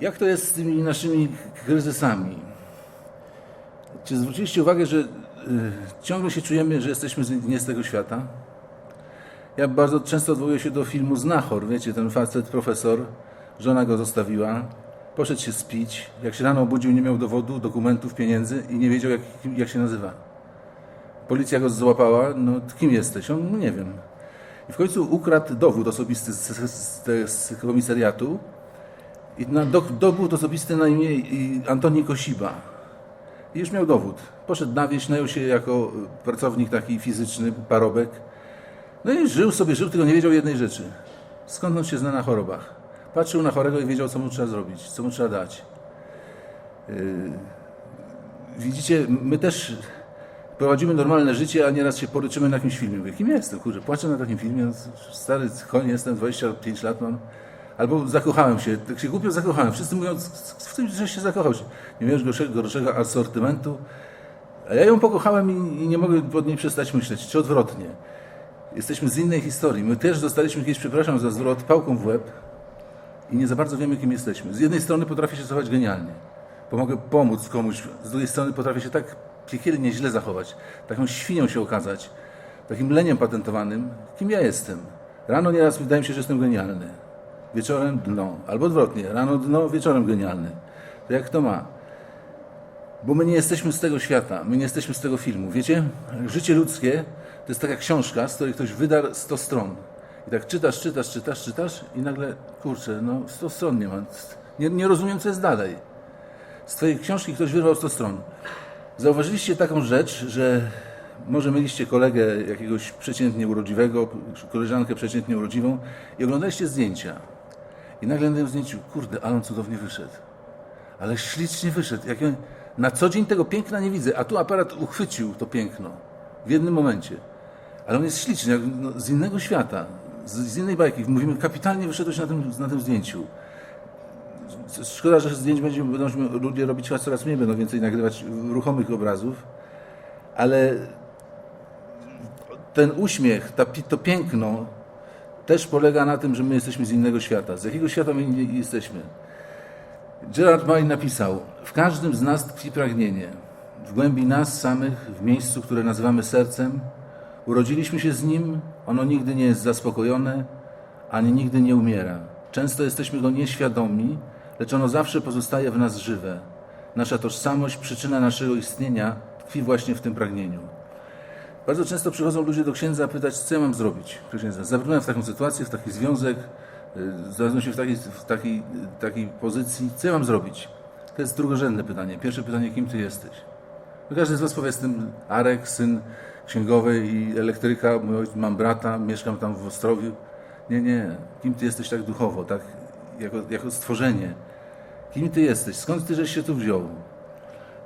Jak to jest z tymi naszymi kryzysami? Czy zwróciliście uwagę, że y, ciągle się czujemy, że jesteśmy nie z tego świata? Ja bardzo często odwołuję się do filmu Znachor. Wiecie, ten facet, profesor, żona go zostawiła, poszedł się spić. Jak się rano obudził, nie miał dowodu, dokumentów, pieniędzy i nie wiedział, jak, jak się nazywa. Policja go złapała, no kim jesteś? On, no nie wiem. I w końcu ukradł dowód osobisty z, z, z, z komisariatu i na do, dowód osobisty na imię Antoni Kosiba. I już miał dowód. Poszedł na wieś, najął się jako pracownik taki fizyczny, parobek. No i żył sobie, żył, tylko nie wiedział jednej rzeczy. Skąd on się zna na chorobach? Patrzył na chorego i wiedział, co mu trzeba zrobić, co mu trzeba dać. Yy, widzicie, my też prowadzimy normalne życie, a nieraz się poryczymy na jakimś filmie. Mówię, kim jestem? Kurczę, płaczę na takim filmie, stary koń jestem, 25 lat mam. Albo zakochałem się, tak się głupio zakochałem. Wszyscy mówią, w tym, że się zakochał. Nie miałeś gorszego, gorszego asortymentu. A ja ją pokochałem i, i nie mogę pod niej przestać myśleć. Czy odwrotnie. Jesteśmy z innej historii. My też dostaliśmy kiedyś, przepraszam za zwrot, pałką w łeb i nie za bardzo wiemy, kim jesteśmy. Z jednej strony potrafię się zachować genialnie. Pomogę pomóc komuś. Z drugiej strony potrafię się tak piekielnie źle zachować. Taką świnią się okazać. Takim leniem patentowanym. Kim ja jestem? Rano nieraz wydaje mi się, że jestem genialny. Wieczorem dno. Albo odwrotnie. Rano dno, wieczorem genialny. To jak to ma? Bo my nie jesteśmy z tego świata, my nie jesteśmy z tego filmu. Wiecie, życie ludzkie to jest taka książka, z której ktoś wydarł 100 stron. I tak czytasz, czytasz, czytasz, czytasz i nagle, kurczę, no 100 stron nie ma. Nie, nie rozumiem, co jest dalej. Z twojej książki ktoś wyrwał 100 stron. Zauważyliście taką rzecz, że może mieliście kolegę jakiegoś przeciętnie urodziwego, koleżankę przeciętnie urodziwą i oglądaliście zdjęcia. I nagle na tym zdjęciu, kurde, ale on cudownie wyszedł. Ale ślicznie wyszedł. Jak on, na co dzień tego piękna nie widzę, a tu aparat uchwycił to piękno w jednym momencie. Ale on jest śliczny, jak no, z innego świata, z, z innej bajki. Mówimy, kapitalnie wyszedłeś na tym, na tym zdjęciu. Szkoda, że zdjęć będzie, będą ludzie robić coraz mniej, będą więcej nagrywać ruchomych obrazów, ale ten uśmiech, ta, to piękno też polega na tym, że my jesteśmy z innego świata. Z jakiego świata my jesteśmy? Gerard May napisał: W każdym z nas tkwi pragnienie. W głębi nas samych, w miejscu, które nazywamy sercem, urodziliśmy się z nim, ono nigdy nie jest zaspokojone, ani nigdy nie umiera. Często jesteśmy go nieświadomi, lecz ono zawsze pozostaje w nas żywe. Nasza tożsamość, przyczyna naszego istnienia tkwi właśnie w tym pragnieniu. Bardzo często przychodzą ludzie do księdza pytać, co ja mam zrobić. Zabrnąłem w taką sytuację, w taki związek, y, znalazłem się w takiej, w takiej, takiej pozycji, co ja mam zrobić? To jest drugorzędne pytanie. Pierwsze pytanie, kim ty jesteś? No każdy z was powie, jestem Arek, syn księgowej i elektryka, mam brata, mieszkam tam w Ostrowiu. Nie, nie. Kim ty jesteś tak duchowo, tak jako, jako stworzenie? Kim ty jesteś? Skąd ty żeś się tu wziął?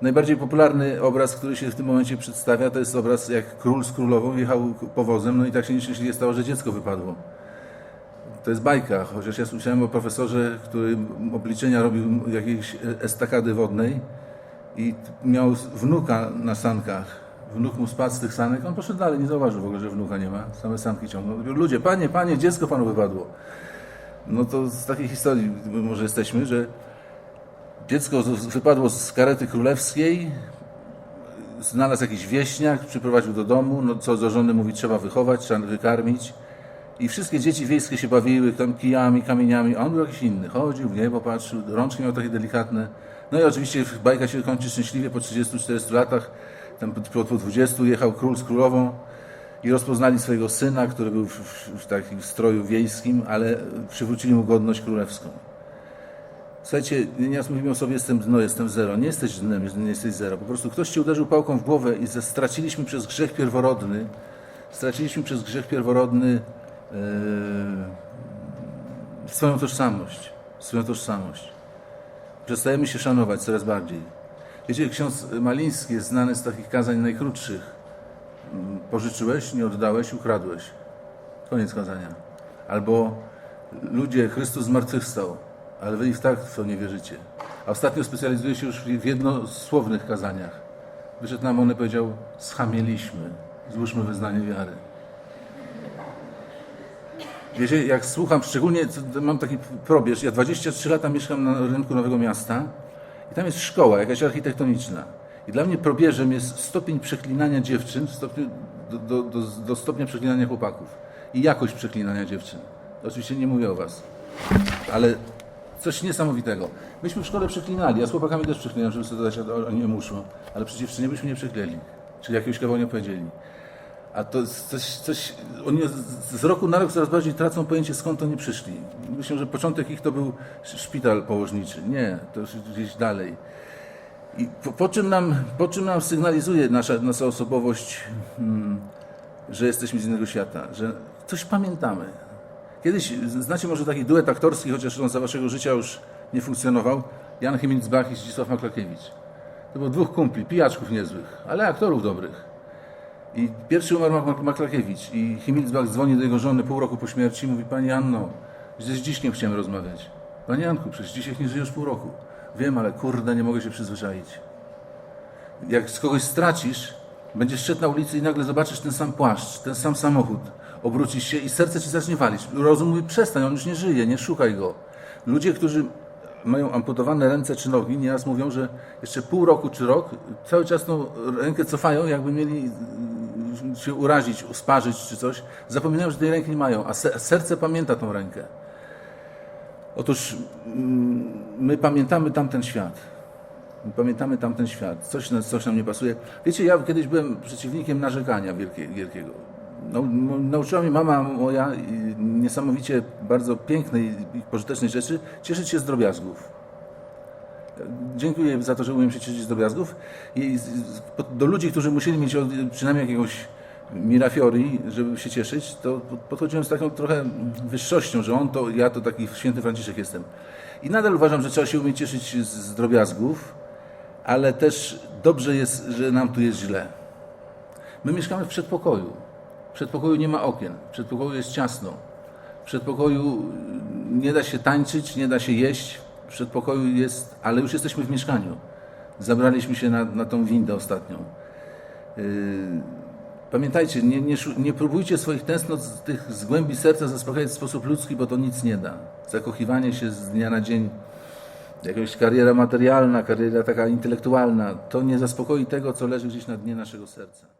Najbardziej popularny obraz, który się w tym momencie przedstawia, to jest obraz, jak król z królową jechał powozem, no i tak się nieszczęśliwie stało, że dziecko wypadło. To jest bajka, chociaż ja słyszałem o profesorze, który obliczenia robił jakiejś estakady wodnej i miał wnuka na sankach. Wnuk mu spadł z tych sanek, on poszedł dalej, nie zauważył w ogóle, że wnuka nie ma. Same sanki ciągną. Ludzie, panie, panie, dziecko panu wypadło. No to z takiej historii może jesteśmy, że dziecko wypadło z karety królewskiej, znalazł jakiś wieśniak, przyprowadził do domu, no co do żony mówi, trzeba wychować, trzeba wykarmić. I wszystkie dzieci wiejskie się bawiły tam kijami, kamieniami, a on był jakiś inny. Chodził w niebo, patrzył, rączki miał takie delikatne. No i oczywiście bajka się kończy szczęśliwie po 30-40 latach. Tam po, po 20 jechał król z królową i rozpoznali swojego syna, który był w, w, w takim stroju wiejskim, ale przywrócili mu godność królewską. Słuchajcie, nieraz mówimy o sobie, jestem dno, jestem zero. Nie jesteś dnem, nie jesteś zero. Po prostu ktoś ci uderzył pałką w głowę i straciliśmy przez grzech pierworodny, straciliśmy przez grzech pierworodny e, swoją tożsamość. Swoją tożsamość. Przestajemy się szanować coraz bardziej. Wiecie, ksiądz Maliński jest znany z takich kazań najkrótszych. Mm, Pożyczyłeś, nie oddałeś, ukradłeś. Koniec kazania. Albo ludzie, Chrystus zmartwychwstał, ale wy i tak w to nie wierzycie. A ostatnio specjalizuje się już w jednosłownych kazaniach. Wyszedł nam on i powiedział, schamieliśmy, złóżmy wyznanie wiary. Wiecie, jak słucham, szczególnie mam taki probierz, ja 23 lata mieszkam na rynku Nowego Miasta i tam jest szkoła jakaś architektoniczna. I dla mnie probierzem jest stopień przeklinania dziewczyn do, do, do, do stopnia przeklinania chłopaków i jakość przeklinania dziewczyn. Oczywiście nie mówię o was, ale coś niesamowitego. Myśmy w szkole przeklinali, ja z chłopakami też przeklinam, żeby sobie dodać, oni nie muszą, ale przy dziewczynie byśmy nie przekleli, czyli jakiegoś kawałka nie powiedzieli. A to coś, coś oni z- roku na rok coraz bardziej tracą pojęcie skąd oni przyszli. Myślę, że początek ich to był sz- szpital położniczy. Nie, to już gdzieś dalej. I po, po, czym, nam, po czym nam sygnalizuje nasza, nasza osobowość, hmm, że jesteśmy z innego świata, że coś pamiętamy. Kiedyś, znacie może taki duet aktorski, chociaż on za waszego życia już nie funkcjonował, Jan Chymincbach i Zdzisław Maklakiewicz. To było dwóch kumpli, pijaczków niezłych, ale aktorów dobrych. I pierwszy umarł Mak- Maklakiewicz i Himilsbach dzwoni do jego żony pół roku po śmierci i mówi Pani Anno, ze Zdziśkiem chciałem rozmawiać. Panie Janku, przecież Zdzisiek nie żyje już pół roku. Wiem, ale kurde, nie mogę się przyzwyczaić. Jak z kogoś stracisz, będziesz szedł na ulicy i nagle zobaczysz ten sam płaszcz, ten sam samochód, obrócisz się i serce ci zacznie walić. Rozum mówi, przestań, on już nie żyje, nie szukaj go. Ludzie, którzy mają amputowane ręce czy nogi, nieraz mówią, że jeszcze pół roku czy rok cały czas tą rękę cofają, jakby mieli mm, się urazić, usparzyć czy coś. Zapominają, że tej ręki nie mają, a se- serce pamięta tą rękę. Otóż mm, my pamiętamy tamten świat. My Pamiętamy tamten świat. Coś, coś nam nie pasuje. Wiecie, ja kiedyś byłem przeciwnikiem narzekania wielkie, wielkiego. Mo- nauczyła mnie mama moja niesamowicie bardzo pięknej i pożytecznej rzeczy cieszyć się z drobiazgów. Dziękuję za to, że umiem się cieszyć z drobiazgów. I do ludzi, którzy musieli mieć przynajmniej jakiegoś mirafiori, żeby się cieszyć, to podchodziłem z taką trochę wyższością, że on to, ja to taki święty Franciszek jestem. I nadal uważam, że trzeba się umieć cieszyć z drobiazgów, ale też dobrze jest, że nam tu jest źle. My mieszkamy w przedpokoju. Przedpokoju nie ma okien. W przedpokoju jest ciasno. W przedpokoju nie da się tańczyć, nie da się jeść. W przedpokoju jest, ale już jesteśmy w mieszkaniu. Zabraliśmy się na, na tą windę ostatnią. Yy, Pamiętajcie, nie, nie, nie próbujcie swoich tęsknot tych z głębi serca zaspokajać w sposób ludzki, bo to nic nie da. Zakochiwanie się z dnia na dzień, jakaś kariera materialna, kariera taka intelektualna, to nie zaspokoi tego, co leży gdzieś na dnie naszego serca.